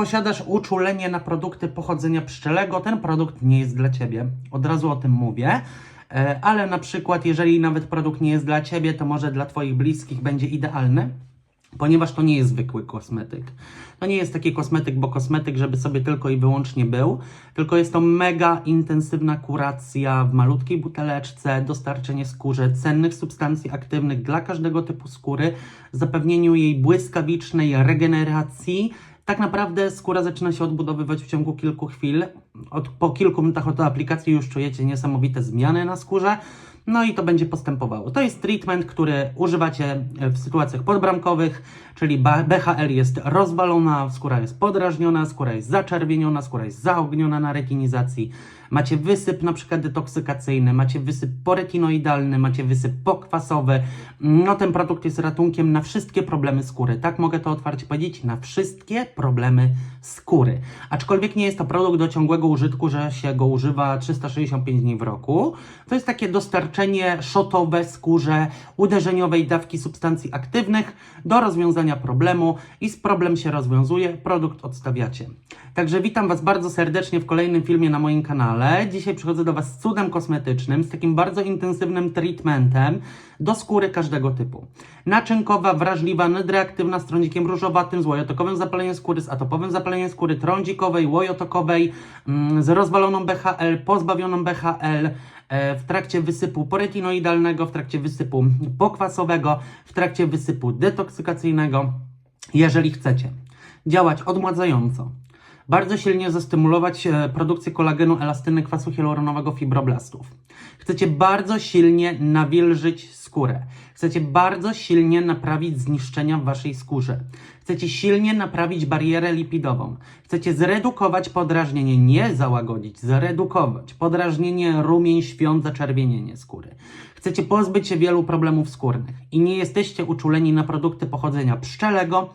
posiadasz uczulenie na produkty pochodzenia pszczelego, ten produkt nie jest dla Ciebie. Od razu o tym mówię. E, Ale na przykład, jeżeli nawet produkt nie jest dla Ciebie, to może dla Twoich bliskich będzie idealny, ponieważ to nie jest zwykły kosmetyk. To nie jest taki kosmetyk, bo kosmetyk, żeby sobie tylko i wyłącznie był, tylko jest to mega intensywna kuracja w malutkiej buteleczce, dostarczenie skórze cennych substancji aktywnych dla każdego typu skóry, zapewnieniu jej błyskawicznej regeneracji. Tak naprawdę skóra zaczyna się odbudowywać w ciągu kilku chwil. Od, po kilku minutach od aplikacji już czujecie niesamowite zmiany na skórze. No i to będzie postępowało. To jest treatment, który używacie w sytuacjach podbramkowych, czyli BHL jest rozwalona, skóra jest podrażniona, skóra jest zaczerwieniona, skóra jest zaogniona na retinizacji. Macie wysyp na przykład detoksykacyjny, macie wysyp poretinoidalny, macie wysyp pokwasowy. No ten produkt jest ratunkiem na wszystkie problemy skóry. Tak mogę to otwarcie powiedzieć, na wszystkie problemy skóry. Aczkolwiek nie jest to produkt do ciągłego użytku, że się go używa 365 dni w roku. To jest takie dostarczenie szotowe skórze uderzeniowej dawki substancji aktywnych do rozwiązania problemu i z problem się rozwiązuje, produkt odstawiacie. Także witam Was bardzo serdecznie w kolejnym filmie na moim kanale. Dzisiaj przychodzę do Was z cudem kosmetycznym, z takim bardzo intensywnym treatmentem do skóry każdego typu. Naczynkowa, wrażliwa, nadreaktywna z trądzikiem różowatym, z łojotokowym zapaleniem skóry, z atopowym zapaleniem skóry, trądzikowej, łojotokowej, z rozwaloną BHL, pozbawioną BHL, e, w trakcie wysypu poretinoidalnego, w trakcie wysypu pokwasowego, w trakcie wysypu detoksykacyjnego. Jeżeli chcecie działać odmładzająco, bardzo silnie zastymulować e, produkcję kolagenu, elastyny, kwasu hialuronowego, fibroblastów. Chcecie bardzo silnie nawilżyć skórę. Chcecie bardzo silnie naprawić zniszczenia w waszej skórze. Chcecie silnie naprawić barierę lipidową. Chcecie zredukować podrażnienie, nie załagodzić, zredukować podrażnienie, rumień, świąt, zaczerwienienie skóry. Chcecie pozbyć się wielu problemów skórnych i nie jesteście uczuleni na produkty pochodzenia pszczelego,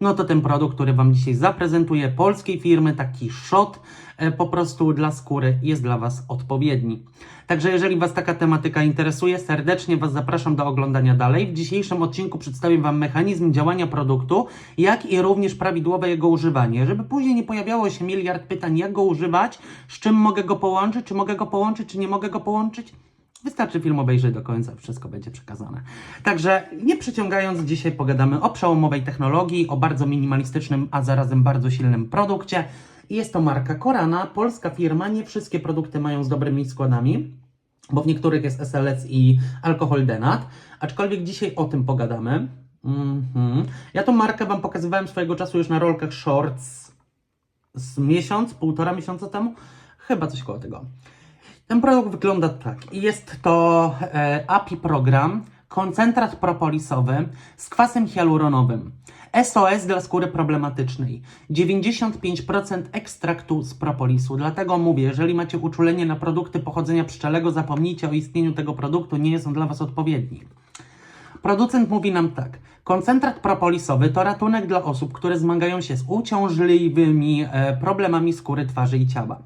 no to ten produkt, który Wam dzisiaj zaprezentuję, polskiej firmy, taki shot e, po prostu dla skóry, jest dla Was odpowiedni. Także jeżeli Was taka tematyka interesuje, serdecznie Was zapraszam do oglądania dalej. W dzisiejszym odcinku przedstawię Wam mechanizm działania produktu, jak i również prawidłowe jego używanie, żeby później nie pojawiało się miliard pytań, jak go używać, z czym mogę go połączyć, czy mogę go połączyć, czy nie mogę go połączyć. Wystarczy film obejrzeć do końca, wszystko będzie przekazane. Także nie przeciągając, dzisiaj pogadamy o przełomowej technologii, o bardzo minimalistycznym, a zarazem bardzo silnym produkcie. Jest to marka Korana, polska firma. Nie wszystkie produkty mają z dobrymi składami, bo w niektórych jest SLS i alkohol denat. Aczkolwiek dzisiaj o tym pogadamy. Mhm. Ja tą markę Wam pokazywałem swojego czasu już na rolkach shorts z miesiąc, półtora miesiąca temu. Chyba coś koło tego. Ten produkt wygląda tak. Jest to e, API program, koncentrat propolisowy z kwasem hialuronowym. SOS dla skóry problematycznej. 95% ekstraktu z propolisu. Dlatego mówię, jeżeli macie uczulenie na produkty pochodzenia pszczelego, zapomnijcie o istnieniu tego produktu, nie jest on dla Was odpowiedni. Producent mówi nam tak. Koncentrat propolisowy to ratunek dla osób, które zmagają się z uciążliwymi e, problemami skóry, twarzy i ciała.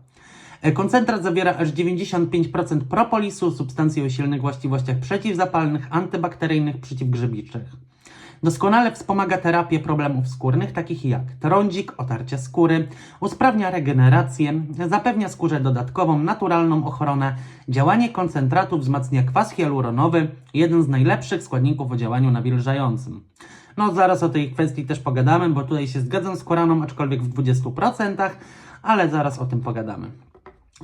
E, Koncentrat zawiera aż 95% propolisu, substancji o silnych właściwościach przeciwzapalnych, antybakteryjnych, przeciwgrzybiczych. Doskonale wspomaga terapię problemów skórnych, takich jak trądzik, otarcie skóry, usprawnia regenerację, zapewnia skórze dodatkową, naturalną ochronę. Działanie koncentratu wzmacnia kwas hialuronowy, jeden z najlepszych składników o działaniu nawilżającym. No, zaraz o tej kwestii też pogadamy, bo tutaj się zgadzam z Koraną, aczkolwiek w 20%, ale zaraz o tym pogadamy.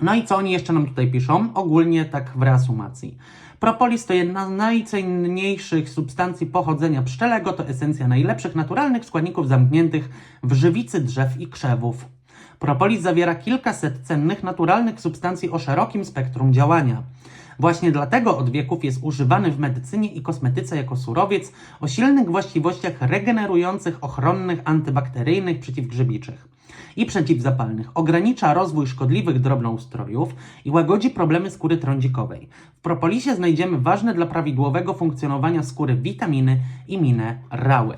No i co oni jeszcze nam tutaj piszą? Ogólnie tak w reasumacji. Propolis to jedna z najcenniejszych substancji pochodzenia pszczelego, to esencja najlepszych naturalnych składników zamkniętych w żywicy drzew i krzewów. Propolis zawiera kilkaset cennych naturalnych substancji o szerokim spektrum działania. Właśnie dlatego od wieków jest używany w medycynie i kosmetyce jako surowiec o silnych właściwościach regenerujących, ochronnych, antybakteryjnych, przeciwgrzybiczych i przeciwzapalnych. Ogranicza rozwój szkodliwych drobnoustrojów i łagodzi problemy skóry trądzikowej. W propolisie znajdziemy ważne dla prawidłowego funkcjonowania skóry witaminy i minerały.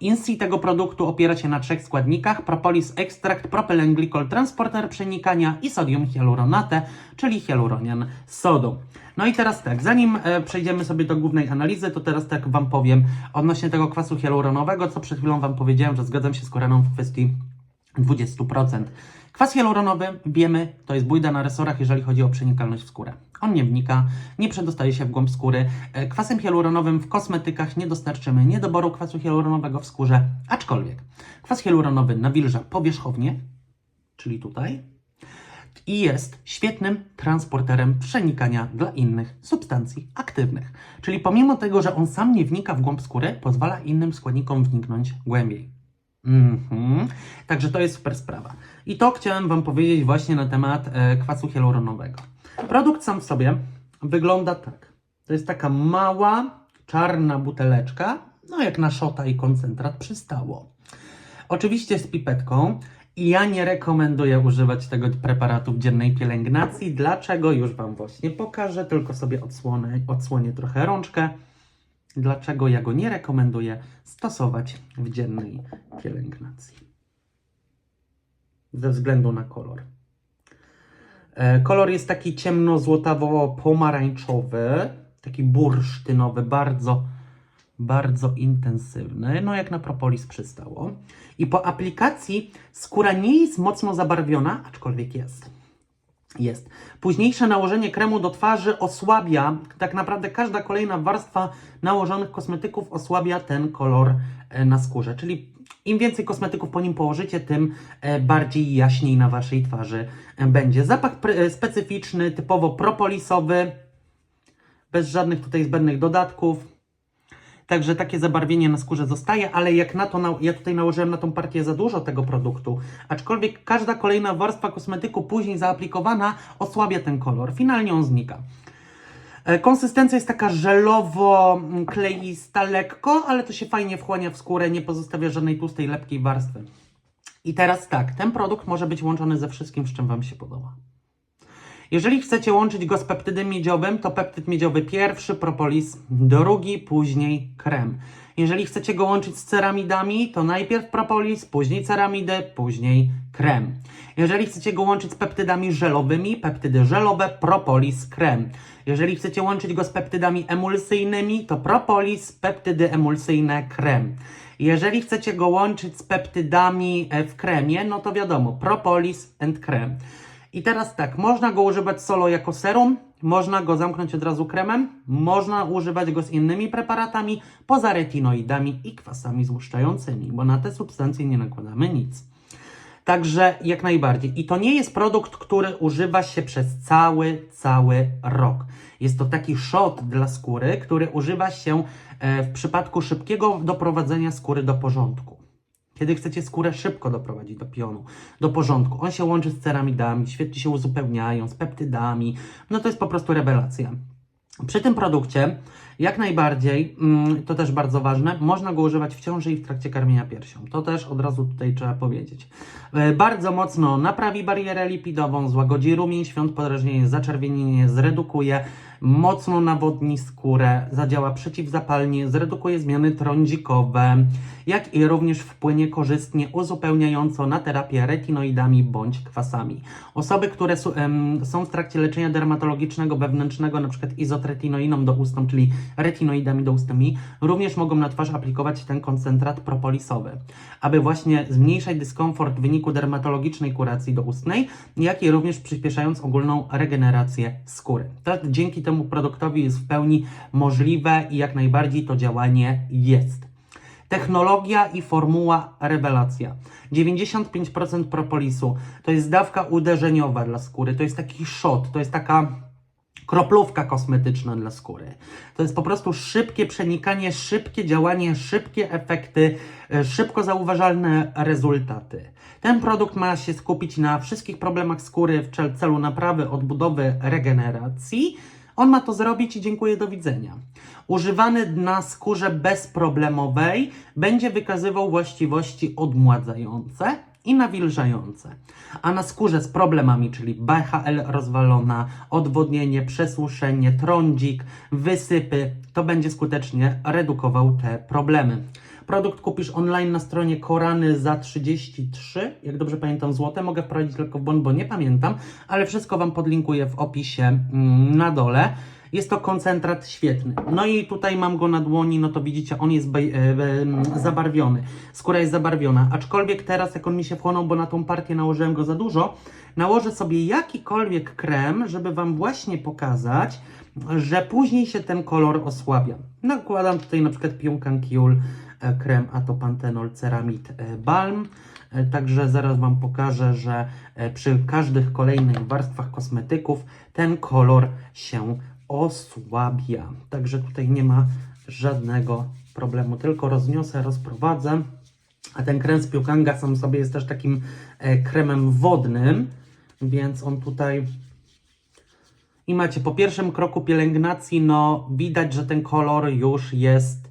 Insi tego produktu opiera się na trzech składnikach: propolis ekstrakt, propylenglikol, transporter przenikania i sodium hialuronate, czyli hialuronian sodu. No i teraz tak, zanim e, przejdziemy sobie do głównej analizy, to teraz tak Wam powiem odnośnie tego kwasu hialuronowego, co przed chwilą Wam powiedziałem, że zgadzam się z Koreną w kwestii 20%. Kwas hialuronowy, wiemy, to jest bójda na resorach, jeżeli chodzi o przenikalność w skórę. On nie wnika, nie przedostaje się w głąb skóry. E, Kwasem hialuronowym w kosmetykach nie dostarczymy niedoboru kwasu hialuronowego w skórze, aczkolwiek kwas hialuronowy nawilża powierzchownie, czyli tutaj, i jest świetnym transporterem przenikania dla innych substancji aktywnych. Czyli pomimo tego, że on sam nie wnika w głąb skóry, pozwala innym składnikom wniknąć głębiej. Mhm. Także to jest super sprawa. I to chciałem Wam powiedzieć właśnie na temat e, kwasu hialuronowego. Produkt sam w sobie wygląda tak. To jest taka mała, czarna buteleczka, no jak na szota i koncentrat przystało. Oczywiście z pipetką. I ja nie rekomenduję używać tego preparatu w dziennej pielęgnacji. Dlaczego? Już Wam właśnie pokażę, tylko sobie odsłonę, odsłonię trochę rączkę. Dlaczego ja go nie rekomenduję stosować w dziennej pielęgnacji? Ze względu na kolor. E, Kolor jest taki ciemno-złotawo-pomarańczowy, taki bursztynowy, bardzo, bardzo intensywny, no jak na propolis przystało. I po aplikacji skóra nie jest mocno zabarwiona, aczkolwiek jest. Jest. Późniejsze nałożenie kremu do twarzy osłabia, tak naprawdę każda kolejna warstwa nałożonych kosmetyków osłabia ten kolor e, na skórze. Czyli im więcej kosmetyków po nim położycie, tym e, bardziej jaśniej na waszej twarzy e, będzie. Zapach specyficzny, typowo propolisowy, bez żadnych tutaj zbędnych dodatków. Także takie zabarwienie na skórze zostaje, ale jak na to, na, ja tutaj nałożyłem na tą partię za dużo tego produktu, aczkolwiek każda kolejna warstwa kosmetyku później zaaplikowana osłabia ten kolor, finalnie on znika. E, Konsystencja jest taka żelowo-kleista lekko, ale to się fajnie wchłania w skórę, nie pozostawia żadnej tłustej, lepkiej warstwy. I teraz tak, ten produkt może być łączony ze wszystkim, z czym Wam się podoba. Jeżeli chcecie łączyć go z peptydem miedziowym, to peptyd miedziowy pierwszy, propolis drugi, później krem. Jeżeli chcecie go łączyć z ceramidami, to najpierw propolis, później ceramidy, później krem. Jeżeli chcecie go łączyć z peptydami żelowymi, peptydy żelowe, propolis, krem. Jeżeli chcecie łączyć go z peptydami emulsyjnymi, to propolis, peptydy emulsyjne, krem. Jeżeli chcecie go łączyć z peptydami e, w kremie, no to wiadomo, propolis and krem. I teraz tak, można go używać solo jako serum, można go zamknąć od razu kremem, można używać go z innymi preparatami, poza retinoidami i kwasami złuszczającymi, bo na te substancje nie nakładamy nic. Także jak najbardziej. I to nie jest produkt, który używa się przez cały, cały rok. Jest to taki shot dla skóry, który używa się e, w przypadku szybkiego doprowadzenia skóry do porządku. Kiedy chcecie skórę szybko doprowadzić do pionu, do porządku. On się łączy z ceramidami, świetnie się uzupełniają, z peptydami. No to jest po prostu rewelacja. Przy tym produkcie, jak najbardziej, mm, to też bardzo ważne, można go używać w ciąży i w trakcie karmienia piersią. To też od razu tutaj trzeba powiedzieć. E, Bardzo mocno naprawi barierę lipidową, złagodzi rumień, świąt, podrażnienie, zaczerwienienie, zredukuje, mocno nawodni skórę, zadziała przeciwzapalnie, zredukuje zmiany trądzikowe, jak i również wpłynie korzystnie, uzupełniająco na terapię retinoidami bądź kwasami. Osoby, które są w trakcie leczenia dermatologicznego wewnętrznego, np. izotretinoiną do ustną, czyli retinoidami do ustnymi, również mogą na twarz aplikować ten koncentrat propolisowy, aby właśnie zmniejszać dyskomfort w wyniku dermatologicznej kuracji doustnej, jak i również przyspieszając ogólną regenerację skóry. To dzięki temu produktowi jest w pełni możliwe i jak najbardziej to działanie jest. Technologia i formuła rewelacja. 95% propolisu to jest dawka uderzeniowa dla skóry, to jest taki shot, to jest taka kroplówka kosmetyczna dla skóry. To jest po prostu szybkie przenikanie, szybkie działanie, szybkie efekty, e, szybko zauważalne rezultaty. Ten produkt ma się skupić na wszystkich problemach skóry w cel- celu naprawy, odbudowy, regeneracji. On ma to zrobić i dziękuję, do widzenia. Używany na skórze bezproblemowej będzie wykazywał właściwości odmładzające i nawilżające. A na skórze z problemami, czyli BHL rozwalona, odwodnienie, przesłuszenie, trądzik, wysypy, to będzie skutecznie redukował te problemy. Produkt kupisz online na stronie Korany za 33, jak dobrze pamiętam, złote. Mogę wprowadzić tylko w błąd, bo nie pamiętam, ale wszystko Wam podlinkuję w opisie mm, na dole. Jest to koncentrat świetny. No i tutaj mam go na dłoni, no to widzicie, on jest e, e, zabarwiony. Skóra jest zabarwiona. Aczkolwiek teraz, jak on mi się wchłonął, bo na tą partię nałożyłem go za dużo, nałożę sobie jakikolwiek krem, żeby Wam właśnie pokazać, że później się ten kolor osłabia. Nakładam tutaj na przykład Piumkan Kiul e, krem Atopantenol Ceramid e, Balm. E, Także zaraz Wam pokażę, że e, przy każdych kolejnych warstwach kosmetyków ten kolor się osłabia. Także tutaj nie ma żadnego problemu. Tylko rozniosę, rozprowadzę. A ten krem z Piukanga sam sobie jest też takim e, kremem wodnym, więc on tutaj i macie po pierwszym kroku pielęgnacji, no widać, że ten kolor już jest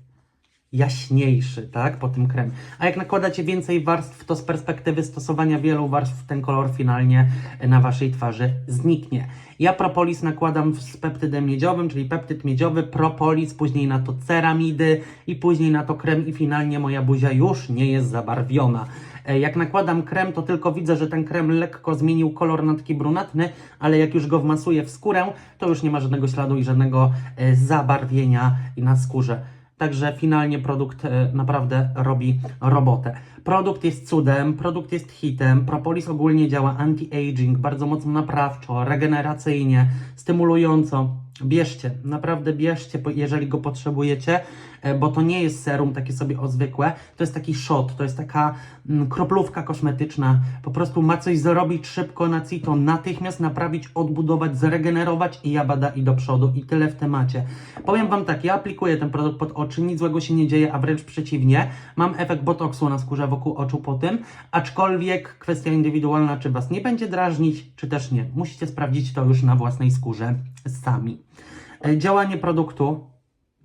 jaśniejszy, tak, po tym kremie. A jak nakładacie więcej warstw, to z perspektywy stosowania wielu warstw ten kolor finalnie na waszej twarzy zniknie. Ja propolis nakładam z peptydem miedziowym, czyli peptyd miedziowy, propolis, później na to ceramidy i później na to krem i finalnie moja buzia już nie jest zabarwiona. E, Jak nakładam krem, to tylko widzę, że ten krem lekko zmienił kolor na taki brunatny, ale jak już go wmasuję w skórę, to już nie ma żadnego śladu i żadnego e, zabarwienia na skórze. Także finalnie produkt e, naprawdę robi robotę. Produkt jest cudem, produkt jest hitem. Propolis ogólnie działa anti-aging, bardzo mocno naprawczo, regeneracyjnie, stymulująco. Bierzcie, naprawdę bierzcie, jeżeli go potrzebujecie, e, bo to nie jest serum takie sobie o zwykłe, to jest taki shot, to jest taka mm, kroplówka kosmetyczna. Po prostu ma coś zrobić szybko na cito, natychmiast naprawić, odbudować, zregenerować i jabada i do przodu i tyle w temacie. Powiem Wam tak, ja aplikuję ten produkt pod oczy, nic złego się nie dzieje, a wręcz przeciwnie. Mam efekt botoksu na skórze wokół oczu po tym, aczkolwiek kwestia indywidualna, czy Was nie będzie drażnić, czy też nie. Musicie sprawdzić to już na własnej skórze sami. E, Działanie produktu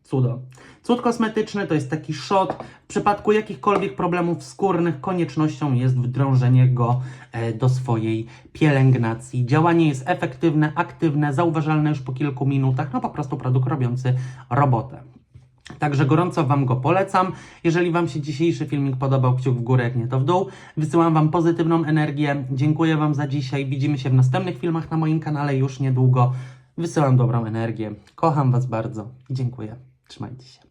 cudo. Cud kosmetyczny to jest taki shot. W przypadku jakichkolwiek problemów skórnych koniecznością jest wdrążenie go e, do swojej pielęgnacji. Działanie jest efektywne, aktywne, zauważalne już po kilku minutach. No po prostu produkt robiący robotę. Także gorąco Wam go polecam. Jeżeli Wam się dzisiejszy filmik podobał, kciuk w górę, jak nie to w dół. Wysyłam Wam pozytywną energię. Dziękuję Wam za dzisiaj. Widzimy się w następnych filmach na moim kanale już niedługo. Wysyłam dobrą energię. Kocham Was bardzo i dziękuję. Trzymajcie się.